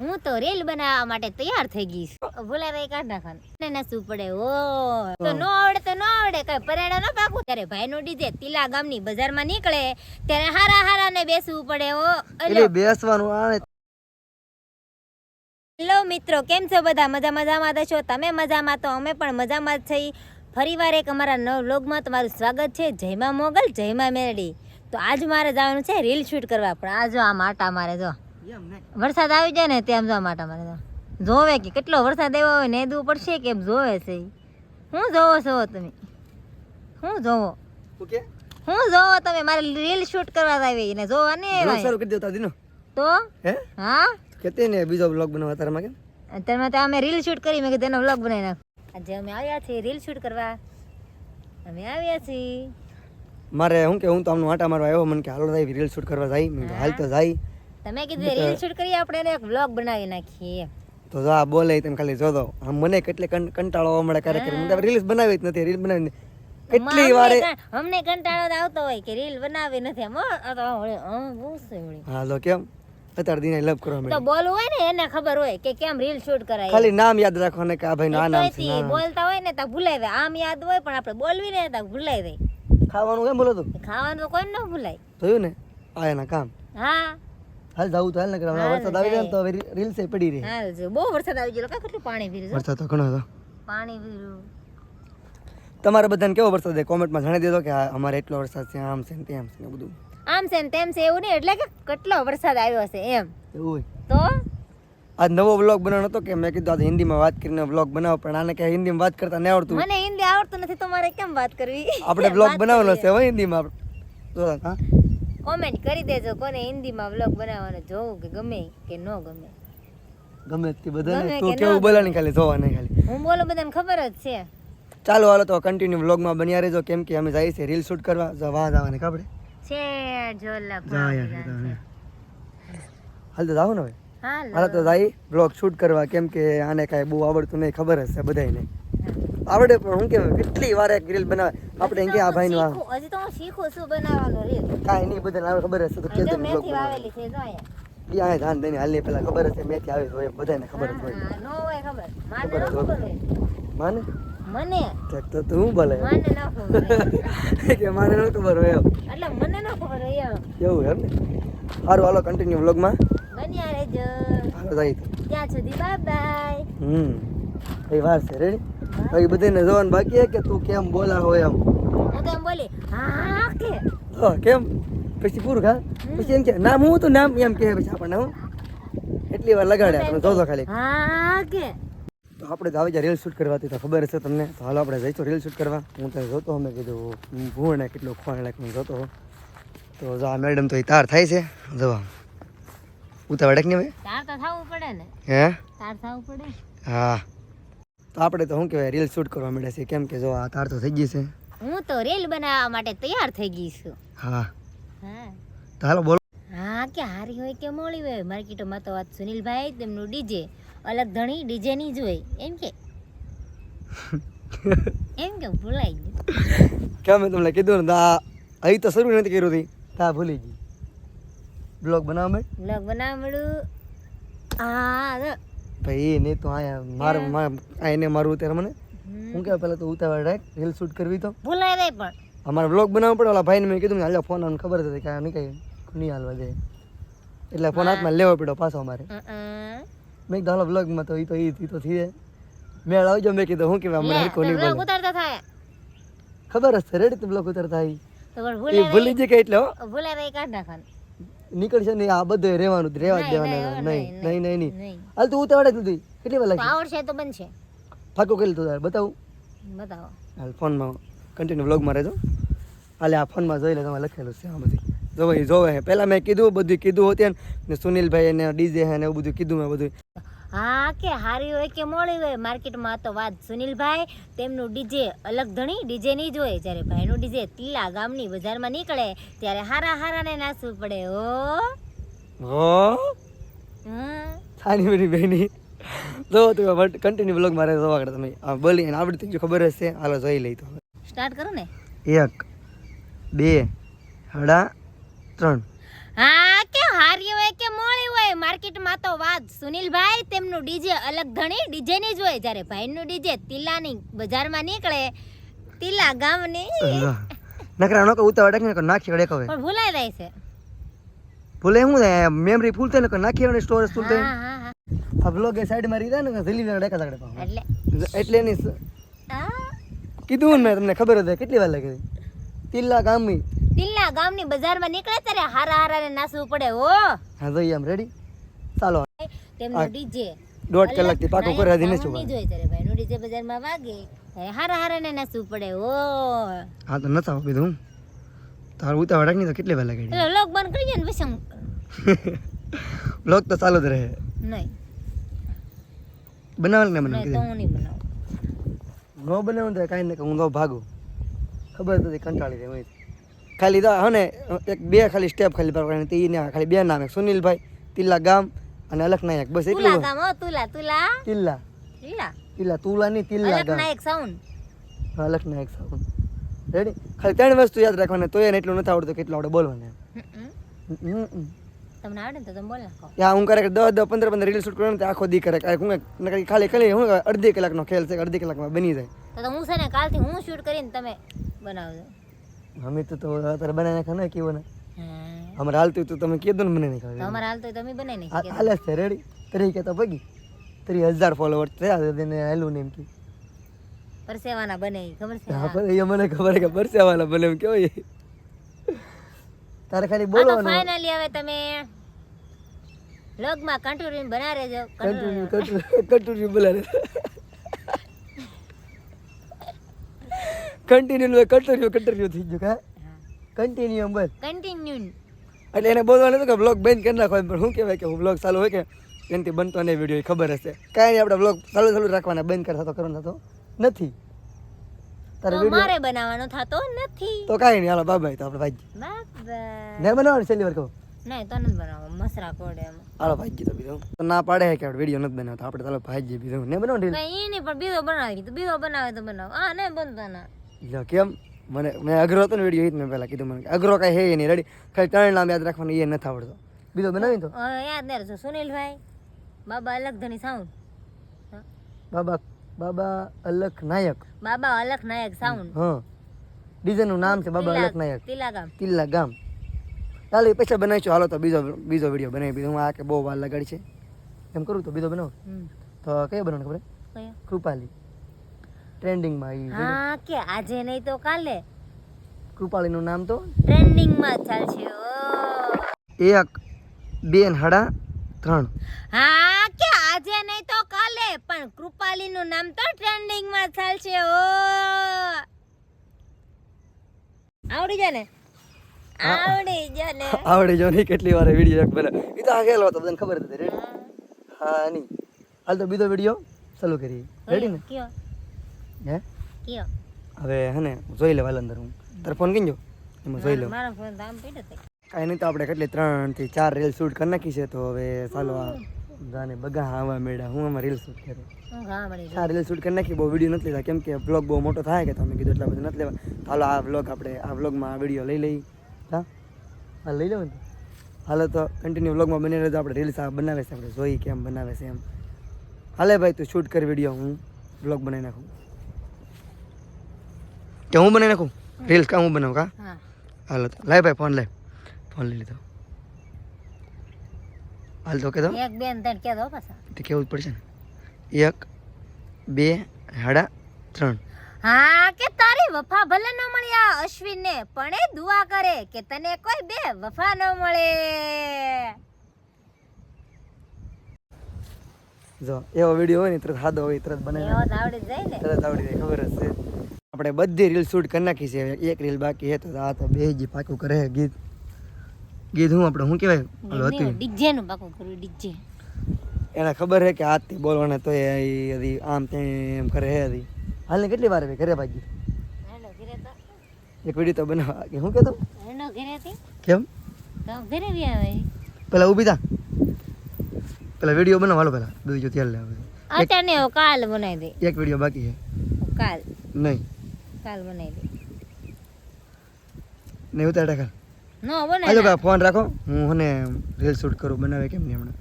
હં, તો રેલ બનાવવા માટે તૈયાર થઈ ગઈ છું. ભૂલાભાઈ કાઢ નાખવાનું. એને શું પડે ઓ તો નો આવડે તો નો આવડે કઈ પરેડા ન પાકું. ત્યારે ભાઈ નું ડીજે તિલા ગામની બજારમાં નીકળે ત્યારે હારા હારા ને બેસવું પડે ઓ એટલે બેસવાનું આવે હેલો મિત્રો કેમ છો બધા? મજા મજામાં છો? તમે મજામાં? તો અમે પણ મજામાં જ છીએ. ફરીવાર એક અમારા નવ વ્લોગમાં તમારું સ્વાગત છે. જયમાં મોગલ જયમાં મેરડી. તો આજ મારે જવાનું છે રીલ શૂટ કરવા પણ આ જો આ માટા મારે જો. વરસાદ આવી જાય ને તેમ જો માટા મારે જો. જોવે કે કેટલો વરસાદ આવ્યો હોય ને નેદવું પડશે કે જોવે છે હું જોવો છો તમે? હું જોવો? હું જોવો તમે? મારે રીલ શૂટ કરવા આવી ને જોવા ને શરૂ કરી દેતા દીનો. તો? હે? હા? કેતે ને બીજો બ્લોગ બનાવવા તારામાં કેમ અત્યારમાં તો અમે રીલ શૂટ કરી મેં કીધું એનો બ્લોગ બનાવી નાખ. આજે અમે આવ્યા છીએ રીલ શૂટ કરવા. અમે આવ્યા છીએ. મારે હું કે હું તો આમનો આટા મારવા આવ્યો મને કે હાલો જાય રીલ શૂટ કરવા જાય. મેં હાલ તો જાય. તમે કીધું રીલ શૂટ કરી આપણે એને એક વ્લોગ બનાવી નાખીએ તો જો આ બોલે તમે ખાલી જોતો આમ મને કેટલે કંટાળો આવવા મળે ક્યારેક. હું. રીલ્સ બનાવી જ નથી રીલ બનાવી કેટલી વારે અમને કંટાળો આવતો હોય કે રીલ બનાવી નથી હો, તો હાલો કેમ? અત્યારે દિને લવ કરવા તો માંડી બોલવું હોય ને એને ખબર હોય કે કેમ રીલ શૂટ કરાય. ખાલી નામ યાદ રાખવાને કે આ ભાઈ આ નામ બોલતા હોય ને તો ભૂલાઈ જાય. આમ યાદ હોય પણ આપણે બોલવી ને તો ભૂલાઈ જાય. ખાવાનું કેમ બોલો તું? ખાવાનું કોઈ ન ભૂલાય. જોયું ને? આ એના કામ. હા. હાલ જાવું તો હાલ ને કે હમણાં વરસાદ આવી જાય તો હવે સે પડી રહી. હાલ જો બહુ વરસાદ આવી ગયો કા કેટલું પાણી પીરું વરસાદ તો ઘણો હતો. પાણી પીરું તમારે બધાને કેવો વરસાદ છે? કોમેન્ટમાં જણાવી દેજો કે અમારે એટલો વરસાદ છે આમ છે ને તેમ છે ને બધું. આમ છે ને તેમ છે એવું નહીં એટલે કે કેટલો વરસાદ આવ્યો છે એમ. એવું તો? આજ નવો વ્લોગ બનાવવાનો હતો કે મેં કીધું આજે હિન્દીમાં વાત કરીને વ્લોગ બનાવો પણ આને કે હિન્દીમાં વાત કરતા નહીં આવડતું. મને હિન્દી આવડતું નથી તો મારે કેમ વાત કરવી? આપણે વ્લોગ બનાવવાનો છે હવે હિન્દીમાં હા? કોમેન્ટ કરી દેજો કોને હિન્દીમાં વ્લોગ બનાવવાનો જોવું કે ગમે કે ન ગમે. ગમે તે બધાને. તું કેવું બોલાની ખાલી જોવાને ખાલી. હું બોલું બધાને ખબર જ છે. ચાલો હાલો તો કન્ટિન્યુ વ્લોગમાં બન્યા રહેજો. કેમ કે અમે જઈએ છીએ રીલ શૂટ કરવા. જો વાહ જવાને કાપડે છે. જોલા તો. હાલ તો જાવ ને હવે. હાલ. તો ભાઈ બ્લોગ શૂટ કરવા કેમ કે આને કાંઈ બહુ આવડતું નહીં ખબર હશે બધાને આવડે પણ હું કેમ કેટલી વાર એક રીલ બનાવે? આપણે એમ કે આ ભાઈ નું હજી તો હું શીખું છું બનાવવાનું રીલ કાંઈ નહીં બધાને ખબર હશે તો કે કેજો બ્લોગ મેથી વાવેલી છે જો અહીંયા. ધ્યાન દઈને હાલની પહેલા ખબર હશે મેથી આવે તો બધાને ખબર હોય. નો હોય ખબર. માને ખબર હોય. માને? મને? તો તું ભલે. મને ન ખબર કે મારે ન ખબર હોય એટલે મને ન ખબર હોય એવું એમ ને? સારું હાલો કન્ટિન્યુ બ્લોગમાં તો ત્યાં સુધી બાય બાય હમ એ વાર છે રેડી? બાકી બધાને જોવાનું બાકી કે તું કેમ બોલા હોય એમ હું તો બોલી હા કે. તો કેમ? પછી પૂરું ખા? પછી એમ કે નામ હું તો નામ એમ કે પછી આપણને હું. એટલી વાર લગાડ્યા આપણે જોજો ખાલી. હા કે. તો આપણે આવી જાય રીલ શૂટ કરવાથી તો ખબર છે તમને. તો હાલો આપણે જઈશું રીલ શૂટ કરવા. હું તને જોતો મેં કીધું ભૂણ કેટલો ખોણ લાખ હું જોતો. તો જો આ મેડમ તો તાર થાય છે. જો ઉતાવળે ને તાર તો થાવું પડે ને. હે? તાર થાવું પડે. હા. તો આપણે તો શું કહેવાય રીલ શૂટ કરવા માંડે છે કેમ કે જો આ તાર તો થઈ ગઈ છે. હું તો રીલ બનાવવા માટે તૈયાર થઈ ગઈ છું. હા. હા. તો હાલો બોલો. હા કે હારી હોય કે મોડી હોય માર્કેટમાં તો વાત સુનિલભાઈ તેમનું ડીજે અલગ ધણી ડીજે ની જ હોય. એમ કે. એમ કે ભૂલાઈ ગયું. કેમ મેં તમને કીધું ને તો આ અહીં તો શરૂ નથી કર્યું હતી તા ભૂલી ગઈ. બ્લોગ બનાવવા માંડ બ્લોગ બનાવવા મળ્યું હા ભાઈ એને તો આયા મારું આ એને મારું ત્યારે મને. હું કે પહેલા તો ઉતાવળ રાખ રીલ શૂટ કરવી તો. ભૂલાઈ જાય પણ. અમારે બ્લોગ બનાવવો પડે ઓલા ભાઈને મેં કીધું ને હાલો ફોન આને ખબર હતી કે આ નહીં કઈ નહીં હાલવા જાય એટલે ફોન હાથમાં લેવો પડ્યો પાછો અમારે. મેં કીધું હાલો બ્લોગમાં તો એ તો એ તો થઈ જાય મેળ આવજો મેં કીધું હું કહેવાય મને લે, નહીં બોલે ઉતારતા થાય. ખબર હશે રેડી તો બ્લોગ ઉતરતા આવી તો ભૂલી જ કે એટલે ભૂલાઈ જાય કાઢ નાખવાનું. નીકળશે નહીં આ બધું રહેવાનું રહેવા જ નહીં, દેવાના નહીં, નહીં નહીં હાલ તું ઉતાવળે જ નથી. કેટલી વાર તો લાગી આવડશે તો બનશે. ફાકો કરી તો તારે બતાવું. બતાવો. હાલ ફોનમાં કન્ટિન્યુ વ્લોગમાં રહેજો. હાલે આ ફોનમાં જોઈ લે તમારે લખેલું છે આ બધી જો ભાઈ જોવે પહેલાં મેં કીધું બધું કીધું હતું ને સુનિલભાઈ ને ડીજે હે ને એવું બધું કીધું મેં બધું. હા કે હારી હોય કે મોડી હોય માર્કેટમાં તો વાત સુનિલભાઈ તેમનું ડીજે અલગ ધણી ડીજે નહીં જોઈએ જ્યારે ભાઈનું ડીજે તિલા ગામની બજારમાં નીકળે ત્યારે હારા હારાને નાચવું પડે ઓ હો. સાની મારી બહેની જો તમે કન્ટિન્યુ બ્લોગ મારે જોવા કરે તમે આ બોલી અને આવડતી જો ખબર હશે હાલો જોઈ લઈ તો. સ્ટાર્ટ કરો ને. એક બે હડા ત્રણ. હા કે હારી હોય કે મોડી હોય સુનિલભાઈ તેમનું ડીજે અલગ ધણી ડીજે ની જ હોય. જ્યારે ભાઈનું ડીજે તિલાની બજારમાં નીકળે તિલા ગામની. નકરા નકો ઉતાવળ કે નાખી વડે કહે પણ ભૂલાઈ જાય છે. ભૂલે શું મેમરી ફૂલ ને નાખી વડે સ્ટોરેજ ફૂલ હા હા હા. આ બ્લોગ એ સાઈડમાં રીધા ને જલી ડેકા તાકડે પાવ એટલે. એટલે ની કીધું ને તમને ખબર હતી કેટલી વાર લાગી તિલા ગામની. તિલ્લા ગામની બજારમાં નીકળે ત્યારે હારા હારા ને નાસવું પડે ઓ હા જોઈએ આમ રેડી ચાલો. તેમનો ડીજે. દોઢ કલાકથી પાકો કરે હજી નહીં ત્યારે ભાઈનું ડીજે બજારમાં વાગે ત્યારે હારા હારા ને નાસવું પડે ઓ હા તો નથી આવું કીધું તારું ઉતાવળ રાખની તો કેટલી વાર લાગે લોક બંધ કરી ને પછી લોક બ્લોગ તો ચાલુ જ રહે. નહીં. બનાવલ ને નહીં બનાવે તો હું નહીં બનાવું. ન બનાવું તો કાંઈ ને હું તો ભાગું. ખબર તો કંટાળી કંટાળી જાય ખાલી હને એક બે ખાલી સ્ટેપ ખાલી ભરવાની હતી ઈને ખાલી બે નામ એક સુનિલભાઈ તિલ્લા ગામ અને અલખ નાયક બસ એટલું ગામ તુલા તુલા. તિલ્લા. તિલ્લા? તિલ્લા તુલા ની તિલ્લા ગામ. Nayak sound Alakh Nayak sound ready ખાલી ત્રણ વસ્તુ યાદ રાખવાની તો એને એટલું નથી આવડતું કેટલું આવડે બોલવાનું. તમને આવડે તો તમે બોલ નાખો યા હું કરે દસ દસ પંદર પંદર રીલ શૂટ કરું તો આખો દી કરે. હું ખાલી ખાલી હું અડધી કલાકનો ખેલ છે અડધી કલાકમાં બની જાય. તો હું છે ને કાલથી હું શૂટ કરીને તમે બનાવજો. અમે તો તો અત્યારે બનાવી નાખે ને કેવું ને અમારે હાલતું તો તમે કીધું ને મને નહીં ખાવ અમારે હાલતું તમે બનાવી નહીં હાલે છે રેડી તરી કે તો પગી તરી હજાર ફોલોવર થયા તેને હાલું ને એમ કે પરસેવાના બને ખબર છે હા પણ એ મને ખબર કે પરસેવાના બને એમ કેવો તારે ખાલી બોલવાનું ફાઇનલી હવે તમે વ્લોગમાં કન્ટિન્યુ બના રહેજો continue continue continue continue continue continue થઈ ગયું કા? કન્ટિન્યુ બસ કન્ટિન્યુ એટલે એને બોલવાનું હતું કે બ્લોગ બંધ કરી નાખો પણ શું કહેવાય કે હું બ્લોગ ચાલુ હોય કે એનાથી બનતો નહીં વીડિયો ખબર હશે. કાંઈ નહીં આપણે બ્લોગ ચાલુ ચાલુ રાખવાના બંધ કરતા તો કરવાનો થતો નથી. મારે બનાવવાનો થતો નથી. તો કાંઈ નહીં હાલો બાય તો આપણે ભાઈ બાબા ને બનાવવાનું છેલ્લી વાર કહું. નહીં તો નથી બનાવવો મસરા કોડે એમ. હાલો ભાઈ તો બીજો. તો ના પાડે કે આપણે વીડિયો નથી બનાવતા. આપણે ચાલો ભાઈ બીજું. નહીં પણ બીજો બનાવી તો બીજો બનાવે તો બનાવો. નહીં બનતો ના લ્યો કેમ? મને મેં અઘરો હતો ને વીડિયો એ જ મેં પહેલાં કીધું મને અઘરો કાંઈ હે નહીં રેડી ખાલી ત્રણ નામ યાદ રાખવાનું એ નથી આવડતો. બીજો બનાવી તો? યાદ નહીં રહેશે સુનિલભાઈ બાબા અલગ ધણી સાઉન્ડ. બાબા બાબા અલખ નાયક. બાબા અલખ નાયક સાઉન્ડ. હા. ડીજેનું નામ છે બાબા અલખ નાયક. તિલા ગામ ચાલો એ પૈસા બનાવીશું. હાલો તો બીજો બીજો વીડિયો બનાવી બીજો હું આ કે બહુ વાર લગાડી છે. એમ કરું તો બીજો બનાવું? તો કયો બનાવવાનું ખબર? કૃપાલી. ટ્રેન્ડિંગમાં એ હા કે આજે નહીં તો કાલે. કૃપાળીનું નામ તો? ટ્રેન્ડિંગમાં ચાલશે ઓ. એક બે હડા ત્રણ. હા કે આજે નહીં તો કાલે પણ કૃપાલીનું નામ તો ટ્રેન્ડિંગમાં ચાલશે ઓ. આવડી જાય ને? આવડી જાય ને? આવડી જો નહીં કેટલી વાર વીડિયો એક બને ઈ તો આગળ હતો બધાને ખબર હતી રેડી હા. ની હાલ તો બીજો વીડિયો ચાલુ કરીએ. રેડી ને? કયો? હે? કયો? હવે હે ને જોઈ લે વાલંદર હું. તારે ફોન કીજો એમાં જોઈ લો મારો ફોન આમ પીડ્યો તે કાંઈ નહીં તો આપણે કેટલી ત્રણથી ચાર રીલ શૂટ કરી નાખી છે તો હવે ચાલો આ જાને બગા આવા મેળા હું આમાં રીલ શૂટ કરું? હા રીલ શૂટ કરી નાખી બહુ વીડિયો નથી લેતા કેમ કે બ્લોગ બહુ મોટો થાય કે તમે કીધું એટલા બધા નથી લેવા. ચાલો આ બ્લોગ આપણે આ બ્લોગમાં આ વીડિયો લઈ લઈ હા? હા લઈ લેવું ને હાલો તો કન્ટિન્યુ બ્લોગમાં બની રહ્યો આપણે રીલ્સ આ બનાવે છે આપણે જોઈ કેમ બનાવે છે એમ. હાલે ભાઈ તું શૂટ કર વીડિયો હું. બ્લોગ બનાવી નાખું. કે હું બનાવી નાખું? રીલ્સ કા હું બનાવું કા? હાલો લાય ભાઈ ફોન લે. ફોન લઈ લીધો. હાલ તો કે દો એક બેન ત્રણ કે દો પાછા. તે કેવું જ પડશે ને. એક બે હાડા ત્રણ. હા કે તારી વફા ભલે ન મળી આ અશ્વિન ને પણ એ દુઆ કરે કે તને કોઈ બે વફા ન મળે. જો એવો વીડિયો હોય ને તરત હાદો હોય તરત બનાવી તરત આવડી જાય ને. તરત આવડી જાય ખબર જ છે. આપણે બધી રીલ શૂટ કરી નાખી છે. એક રીલ બાકી હે તો આ તો બે જી પાકું કરે ગીત. ગીત હું આપણે શું કહેવાય? ઓલું હતું. ડીજે નું પાકું કરવું ડીજે. એને ખબર હે કે હાથથી બોલવાના તો એ હજી આમ તેમ કરે હે હજી. હાલને કેટલી વાર ભાગી? ઘરે તો. એક વીડિયો તો બનાવવા કે શું કહેતો કેમ? ઘરે બી આવે. પેલા ઊભી થા. પેલા વીડિયો બનાવ હાલો પેલા. બીજો તેલ લે અત્યારે કાલ બનાવી દે. એક વીડિયો બાકી છે. કાલ. નહીં. કાલ બનાવી દે. નહીં ઉતાર કાલ નો હાલો બનાવી ભાઈ ફોન રાખો. હું હને રીલ શૂટ કરું બનાવે કેમ ને હમણાં.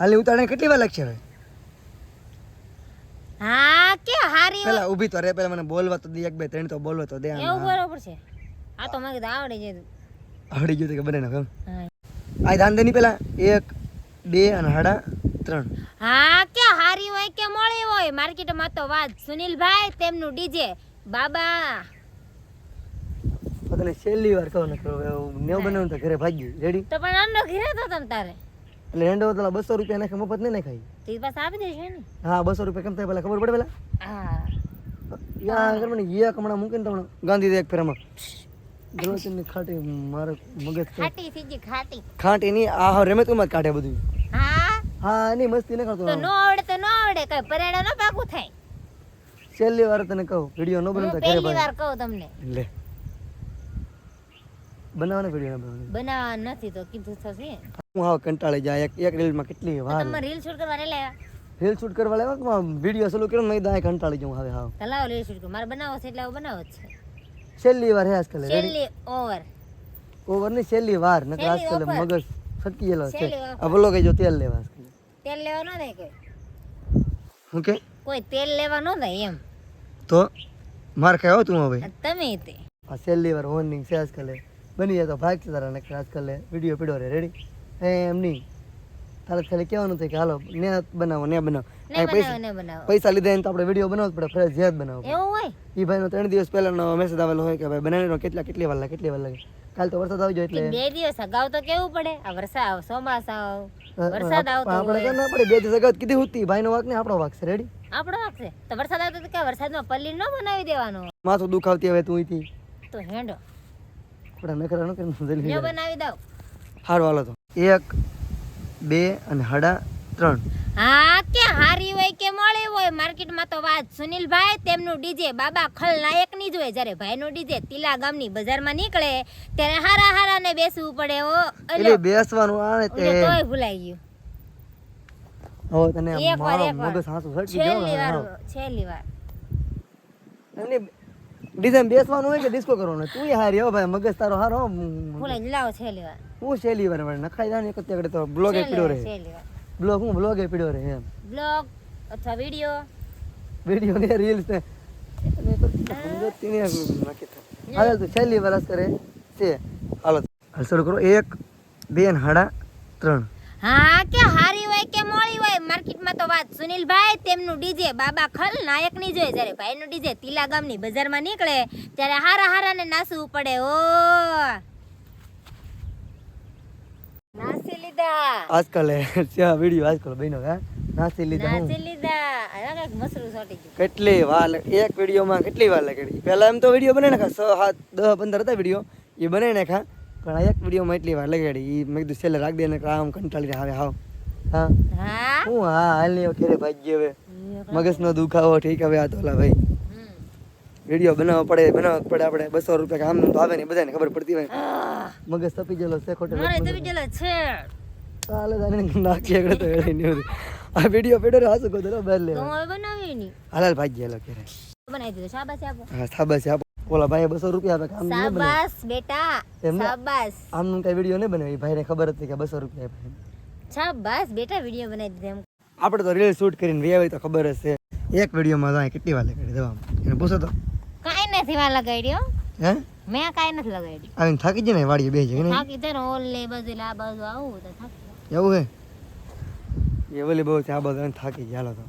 હાલ ઉતારણે કેટલી વાર લાગશે હવે? હા કે હારી પેલા ઊભી તો રે પેલા મને બોલવા તો દે એક બે ત્રણ તો બોલવા તો દે એવું બરોબર છે. આ તો મને કીધું આવડી જાય આવડી ગયું કે બને ને કેમ આ ધાન દેની પેલા? એક બે અને હાડા ત્રણ. હા કે હારી હોય કે મોળી હોય માર્કેટમાં તો વાત. સુનિલભાઈ તેમનું ડીજે. બાબા. તો તને છેલ્લી વાર કહું ને નેવ બનાવું તો ઘરે ભાગી રેડી તો પણ અંડો ઘેરે તો તમ તારે. એટલે હેન્ડો તો બસો રૂપિયા નાખે મફત નહીં નાખાય. તી પાસે આપી દેશે ને. હા બસો રૂપિયા કેમ થાય પેલા? ખબર પડે પેલા? હા. યા મને યા કમણા મૂકીને તમને ગાંધી દે એક ફેરામાં. ની ખાટી મારે મગજ ખાટી થઈ ગઈ ખાટી. ખાટી ની આ હાવ રમે તું કાઢે બધું. હા? હા ની મસ્તી ન કરતો તો નો આવડે તો નો આવડે કઈ પરેડા નો પાકું થાય. છેલ્લી વાર તને કહું વીડિયો ન હું બનાવતા ઘરે પહેલી વાર કહું તમને. લે. બનાવવાનો વીડિયો ન બનાવવાનો. બનાવવાનો નથી તો કીધું થશે હું હા કંટાળી જાય. એક એક રીલમાં કેટલી વાર. તમે રીલ શૂટ કરવા નહીં રીલ શૂટ કરવા લાવ્યા વીડિયો ચાલુ કર્યો મેં દાય કંટાળી જાઉં હવે હા તો લાવો રીલ શૂટ કરો મારે બનાવો છે એટલે હવે બનાવો છે. છેલ્લી વાર હે આજકાલ છેલ્લી ઓવર. ઓવરની છેલ્લી વાર. નકર આજકાલ મગજ સટકી ગયેલો છે આ બોલો કે જો તેલ લેવા. તેલ લેવા ન કોઈ. હું કે? કોઈ તેલ લેવા ન થાય એમ. તો માર ખાય તું હવે. તમે તે. આ છેલ્લી વાર વોર્નિંગ છે આજકાલ બની જાય તો ભાગ છે તારા નકર આજકાલ વીડિયો પીડો રે રેડી એમ નહીં. તારે ખાલી કહેવાનું થાય કે હાલો ને બનાવો ને બનાવો. ને બનાવો પૈસા ને બનાવો. પૈસા લીધા એને તો આપણે વીડિયો બનાવવો પડે ફરજિયાત બનાવવો પડે. એવું હોય? ઈ ભાઈનો ત્રણ દિવસ પહેલાનો મેસેજ આવેલો હોય કે ભાઈ બનાવીનો કેટલા કેટલી વાર લાગે કેટલી વાર લાગે. કાલ તો વરસાદ આવી જાય એટલે. બે દિવસ અગાઉ તો કેવું પડે? આ વરસાદ ચોમાસા અ, વરસાદ આવતો આપણે કે ના પડે બે અગાઉ કીધી હતી. ભાઈનો વાક ને આપણો વાક છે રેડી આપણો વાગશે તો વરસાદ આવતો તો કે વરસાદમાં પલ્લી ન બનાવી દેવાનો? માથું દુખાવતી હવે તું અહીંથી. તો હેંડો. આપણે નખરા ન કે જલ્દી બનાવી દઉં. હારું વાલો તો. એક બે અને હાડા. ત્રણ. હા કે હારી હોય કે મોળી હોય માર્કેટમાં તો વાત સુનિલભાઈ તેમનું ડીજે બાબા ખલનાયકની જ હોય. જ્યારે ભાઈનું ડીજે તિલા ગામની બજારમાં નીકળે ત્યારે હારા હારા ને બેસવું પડે ઓ એટલે બેસવાનું આવે તે તોય ભૂલાઈ ગયું. હવે તને એક મારો એક વાર. મગજ હાંસુ છેલ્લી વાર છેલ્લી વાર. ડિઝાઇન બેસવાનું હોય કે ડિસ્કો કરવાનું તું હારી હો ભાઈ મગજ તારો હારો ભૂલાઈ લાવ છેલ્લી વાર. હું છેલ્લી વાર નખાઈ જાને એક તો બ્લોગ એ છેલ્લી રહે. છેલ્લી વાર. બ્લોગ હું બ્લોગ પીડ્યો રહે એમ. બ્લોગ અથવા વીડિયો વીડિયો ને રીલ્સ ને. હાલ તું છેલ્લી વરસ કરે. છે. હાલો શરૂ કરો. એક બે ને હાડા ત્રણ. હા કે હારી હોય કે મોળી હોય માર્કેટમાં તો વાત સુનિલભાઈ તેમનું ડીજે બાબા ખલ નાયકની જોઈએ જ્યારે ભાઈનું ડીજે તિલા ગામની બજારમાં નીકળે ત્યારે હારા હારા ને નાસવું પડે ઓ નાસી લીધા. આજકાલ ચા વીડિયો આજકાલ બન્યો હા? નાસી લીધા નાસી લીધા. આ કંઈક મસરું સોટી ગયું. કેટલી વાર એક એક વિડીયોમાં કેટલી વાર લાગે પહેલા એમ તો વીડિયો બને નાખા છ સાત દસ પંદર હતા વીડિયો એ બનાવી નાખા પણ આ એક વિડીયોમાં એટલી વાર લગાડી મેં કીધું છેલ્લે રાખ દે ને આમ કંટાળી આવે હાવ હા? હા? હું હા હાલ નહીં ખેરે ભાગ્ય હવે. મગજનો દુખાવો ઠીક હવે આ તોલા ભાઈ. વીડિયો બનાવવો પડે બનાવવો પડે આપણે બસો રૂપિયા કામ તો આવે ને બધાને ખબર પડતી હોય. મગજ તપી ગયેલો છે ખોટો તપી ગયેલો છે. તો બધું. હાસુ કહો તો બહાર તો હું બનાવી ની હાલ હાલ ભાગ્ય લખે બનાવી દીધો શાબાશ આપો. હા શાબાશ આપો. ઓલા ભાઈ બસો રૂપિયા આપે કામ શાબાશ બેટા. શાબાશ. આમ કઈ વીડિયો નહીં બનાવી ભાઈને ખબર હતી કે બસો રૂપિયા આપે શાબાશ બેટા વીડિયો બનાવી દીધો એમ. આપણે તો રીલ શૂટ કરીને વ્યાવે તો ખબર જ છે. એક વિડીયોમાં માં અહીં કેટલી વાર લગાડી દેવા એને પૂછો તો. કાંઈ નથી વાર લગાડ્યો હે. મેં કાંઈ નથી લગાડ્યું આવીને થાકી જાય ને વાડીએ બે જઈને થાકી જાય ને ઓલ ને બધું આ બાજુ આવું તો થાકી. એવું હે? એ ઓલી બહુ છે આ બધું થાકી ગયા તો.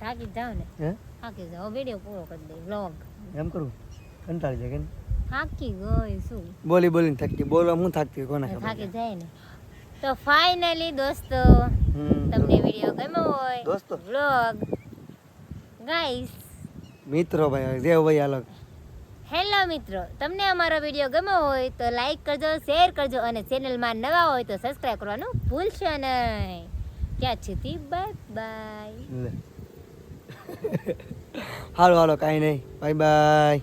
થાકી જાવ ને. હે? થાકી જાવ વીડિયો પૂરો કરી દે વ્લોગ એમ કરું? કંટાળી જાય કે થાકી ગઈ શું બોલી બોલીને થાકી બોલવા હું થાકતી કોને ખબર થાકી જાય ને. તો ફાઇનલી દોસ્તો. તમને વીડિયો ગમ્યો હોય દોસ્તો. વ્લોગ ગાઈસ મિત્રો ભાઈ જે ભાઈ હાલો. હેલો મિત્રો, તમને અમારો વીડિયો ગમ્યો હોય તો લાઈક કરજો શેર કરજો અને ચેનલમાં નવા હોય તો સબસ્ક્રાઈબ કરવાનું ભૂલશો નહીં. ક્યાં સુધી બાય બાય હાલો હાલો, કાંઈ નહીં. Bye bye